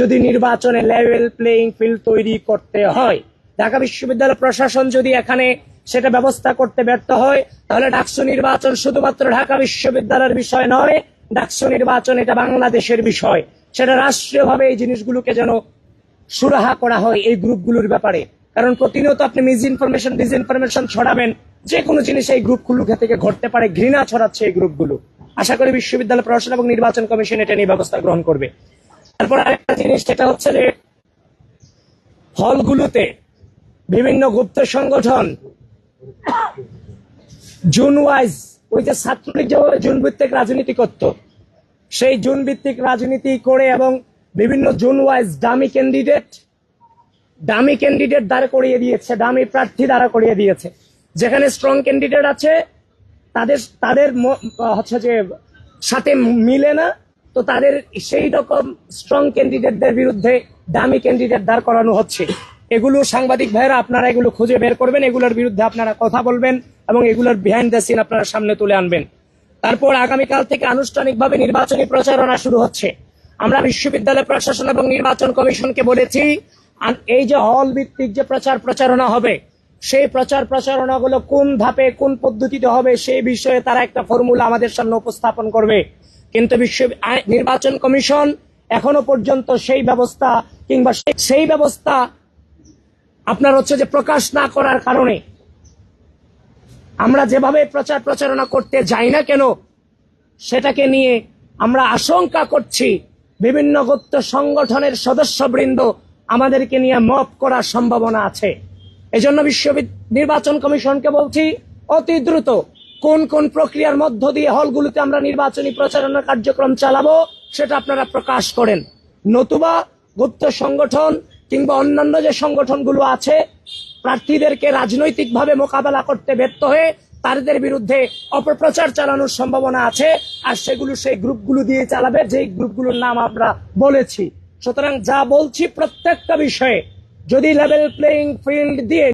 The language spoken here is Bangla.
যদি নির্বাচনে লেভেল প্লেইং ফিল্ড তৈরি করতে হয়, ঢাকা বিশ্ববিদ্যালয় প্রশাসন যদি এখানে সেটা ব্যবস্থা করতে ব্যর্থ হয়, তাহলে ডাকসু নির্বাচন শুধুমাত্র ঢাকা বিশ্ববিদ্যালয়ের বিষয় নয়, ডাকসু নির্বাচন এটা বাংলাদেশের বিষয়। সেটা রাষ্ট্রীয়ভাবে এই জিনিসগুলোকে যেন সুরাহা করা হয় এই গ্রুপগুলোর ব্যাপারে। কারণ প্রতিনিয়ত আপনি মিস ইনফরমেশন ডিস ইনফরমেশন ছড়াবেন যে কোনো জিনিস এই গ্রুপগুলো থেকে ঘটতে পারে, ঘৃণা ছড়াচ্ছে এই গ্রুপগুলো। আশা করি বিশ্ববিদ্যালয় প্রশাসন এবং নির্বাচন কমিশন এটা নিয়ে ব্যবস্থা গ্রহণ করবে। তারপর আরেকটা জিনিস সেটা হচ্ছে যে হলগুলোতে বিভিন্ন গুপ্ত সংগঠন জুন ওয়াইজ ওই যে ছাত্রলীগ যে জুন ভিত্তিক রাজনীতি করত, সেই জুন ভিত্তিক রাজনীতি করে এবং বিভিন্ন জুন ওয়াইজ দামি ক্যান্ডিডেট দামি ক্যান্ডিডেট দাঁড় করিয়ে দিয়েছে, দামি প্রার্থী দাঁড়া করিয়ে দিয়েছে। যেখানে স্ট্রং ক্যান্ডিডেট আছে, তাদের তাদের হচ্ছে যে সাথে মিলে না তো তাদের সেই রকম স্ট্রং ক্যান্ডিডেটদের বিরুদ্ধে দামি ক্যান্ডিডেট দাঁড় করানো হচ্ছে। এগুলো সাংবাদিক ভাইরা আপনারা এগুলো খুঁজে বের করবেন, এগুলোর বিরুদ্ধে আপনারা কথা বলবেন এবং এগুলোর বিহাইন্ড দ্য সিন আপনারা সামনে তুলে আনবেন। তারপর আগামীকাল থেকে আনুষ্ঠানিকভাবে নির্বাচনী প্রচারণা শুরু হচ্ছে। আমরা বিশ্ববিদ্যালয় প্রশাসন এবং নির্বাচন কমিশনকে বলেছি এই যে হল ভিত্তিক যে প্রচার প্রচারণা হবে, সেই প্রচার প্রচারণাগুলো কোন ধাপে কোন পদ্ধতিতে হবে সেই বিষয়ে তারা একটা ফর্মুলা আমাদের সামনে উপস্থাপন করবে। কিন্তু বিশ্ব নির্বাচন কমিশন এখনও পর্যন্ত সেই ব্যবস্থা কিংবা সেই- ব্যবস্থা আপনার হচ্ছে যে প্রকাশ না করার কারণে আমরা যেভাবে প্রচার প্রচারণা করতে যাই না কেন, সেটাকে নিয়ে আমরা আশঙ্কা করছি। বিভিন্ন গুপ্ত সংগঠনের সদস্যবৃন্দ আমাদেরকে নিয়ে মপ করার সম্ভাবনা আছে। এজন্য বিশ্ববিদ নির্বাচন কমিশনকে বলছি, অতি দ্রুত কোন কোন প্রক্রিয়ার মধ্য দিয়ে হলগুলোতে আমরা নির্বাচনী প্রচারণা কার্যক্রম চালাবো, সেটা আপনারা প্রকাশ করেন। নতুবা গুপ্ত সংগঠন কিংবা অন্যান্য যে সংগঠনগুলো আছে, প্রার্থীদেরকে রাজনৈতিকভাবে মোকাবেলা করতে ব্যর্থ হয়ে তাদের বিরুদ্ধে অপপ্রচার চালানোর সম্ভাবনা আছে, আর সেগুলো সেই গ্রুপগুলো দিয়ে চালাবে যে গ্রুপগুলোর নাম আমরা বলেছি। সুতরাং যা বলছি প্রত্যেকটা বিষয়ে, যদি লেভেল প্লেইং ফিল্ড দিয়ে